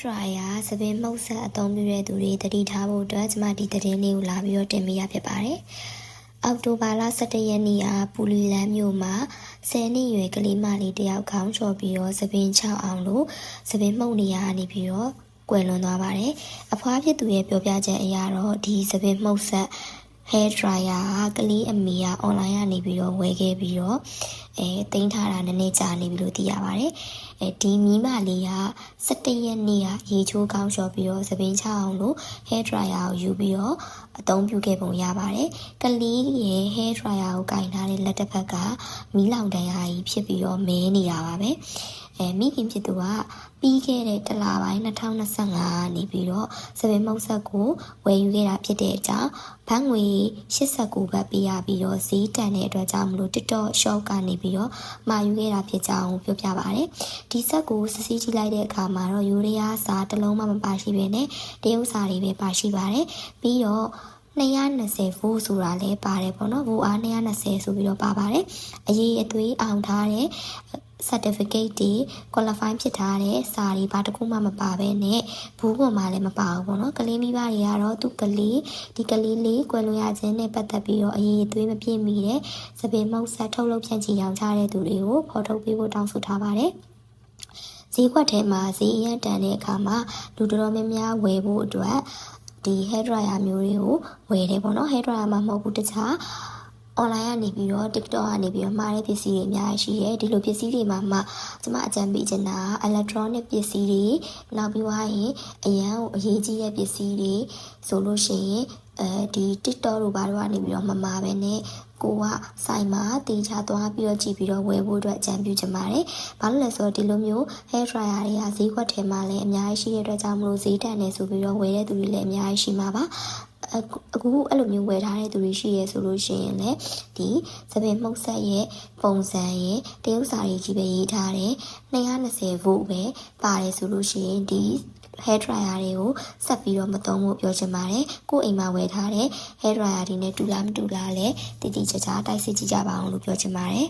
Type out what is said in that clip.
dryer သပင်မှုတ်ဆက်အသုံးပြုတဲ့သူတွေတတိထားဖို့အတွက်ကျွန်မဒီသတင်းလေးကိုလာပြီးတော့တင်ပြရဖြစ်ပါတယ်။အောက်တိုဘာလ17ရက်နေ့ကပူလီလန်းမြို့မှာ10နှစ်ရွယ်ကလေးမလေးတယောက်ခေါင်းချော်ပြီးတော့သပင်ချအောင်လို့သပင်မှုတ်နေရနေပြီးတော့ကွယ်လွန်သွားပါတယ်။အဖွားဖြစ်သူရဲ့ပြောပြချက်အရတော့ဒီသပင်မှုတ်ဆက် hair dryer ကကလေးအမေက online ကနေပြီးတော့ဝယ်ခဲ့ပြီးတော့အဲတင်ထားတာနည်းနည်းကြာနေပြီလို့သိရပါတယ်။အဲဒီမီးမလေးက17ရက်နေ့ကရေချိုးကောင်းလျှော်ပြီးတော့သပင်းချအောင်လို့ hair dryer ကိုယူပြီးတော့အသုံးပြုခဲ့ပုံရပါတယ်။ကလေးရဲ့ hair dryer ကိုကင်ထားတဲ့လက်တစ်ဖက်ကမီးလောင်တန်းရာကြီးဖြစ်ပြီးတော့မဲနေတာပါပဲ။ အဲမိခင်ဖြစ်သူကပြီးခဲ့တဲ့တလပိုင်း2025ကနေပြီးတော့စပင်မုတ်ဆက်ကိုဝယ်ယူခဲ့တာဖြစ်တဲ့အကြောင်းဘတ်ငွေ89ဘတ်ပေးရပြီးတော့ဈေးတန်တဲ့အတွက်ကြောင့်မလို့ TikTok shop ကနေပြီးတော့မှာယူခဲ့တာဖြစ်ကြောင်းပြောပြပါရယ်ဒီဆက်ကိုစစ်ဆေးကြည့်လိုက်တဲ့အခါမှာတော့ယူရီးယားစာတစ်လုံးမှမပါရှိဘဲနဲ့တရုတ်စာတွေပဲပါရှိပါတယ်ပြီးတော့220 volt ဆိုတာလည်းပါတယ်ပေါ့နော် volt အား220ဆိုပြီးတော့ပါပါတယ်အရေးအသွေးအောင်ထားတဲ့ certificate တွေ qualify ဖြစ်ထားတဲ့စာတွေဘာတစ်ခုမှမပါဘဲနဲ့ဘူးကွန်မှလည်းမပါဘူးပေါ့နော်ကလေးမိဘတွေကတော့သူကလေးဒီကလေးလေးကွယ်လွန်ရခြင်းနဲ့ပတ်သက်ပြီးတော့အရေးအသွေးမပြည့်မီတဲ့စပင်မုတ်ဆက်ထုတ်လုပ်ဖြန့်ချီရောင်းချတဲ့သူတွေကိုဖော်ထုတ်ပေးဖို့တောင်းဆိုထားပါတယ်ဈေးကွက်ထဲမှာဈေးအရန်တန်တဲ့အခါမှာလူတော်တော်များများဝယ်ဖို့အတွက်ဒီ hair dryer မျိုးတွေကိုဝယ်တယ်ပေါ့နော် hair dryer မှာမဟုတ်ဘူးတခြား online ကနေပြီးတော့ TikTok ကနေပြီးတော့မှားတဲ့ပစ္စည်းတွေအများကြီးရှိတယ်ဒီလိုပစ္စည်းတွေမှာမှကျမအကြံပေးချင်တာ electronic ပစ္စည်းတွေနောက်ပြီးသွားရင်အရန်ကိုအရေးကြီးတဲ့ပစ္စည်းတွေဆိုလို့ရှိရင်အဲဒီ TikTok တို့ဘာတို့ကနေပြီးတော့မမှားပဲနဲ့ကိုကဆိုင်မှာတင်ချသွားပြီးတော့ကြည့်ပြီးတော့ဝယ်ဖို့အတွက်အကြံပြုချင်ပါတယ်။ဘာလို့လဲဆိုတော့ဒီလိုမျိုး hair dryer တွေကဈေးကွက်ထဲမှာလည်းအများကြီးရှိတဲ့အတွက်ကြောင့်မလို့ဈေးတန်နေဆိုပြီးတော့ဝယ်တဲ့သူတွေလည်းအများကြီးရှိမှာပါ။ အခုအဲ့လိုမျိုးဝယ်ထားတဲ့သူတွေရှိရဲဆိုလို့ရှိရင်လည်းဒီသပင်မှုတ်ဆက်ရဲ့ပုံစံရဲ့တရုပ်စာတွေကြီးပဲရေးထားတယ်220 volt ပဲပါတယ်ဆိုလို့ရှိရင်ဒီ hair dryer တွေကိုဆက်ပြီးတော့မသုံးဖို့ပြောချင်ပါတယ်ကို့အိမ်မှာဝယ်ထားတဲ့ hair dryer တွေနဲ့တူလားမတူလားလဲတည်တည်ချာချာတိုက်စစ်ကြည့်ကြပါအောင်လို့ပြောချင်ပါတယ်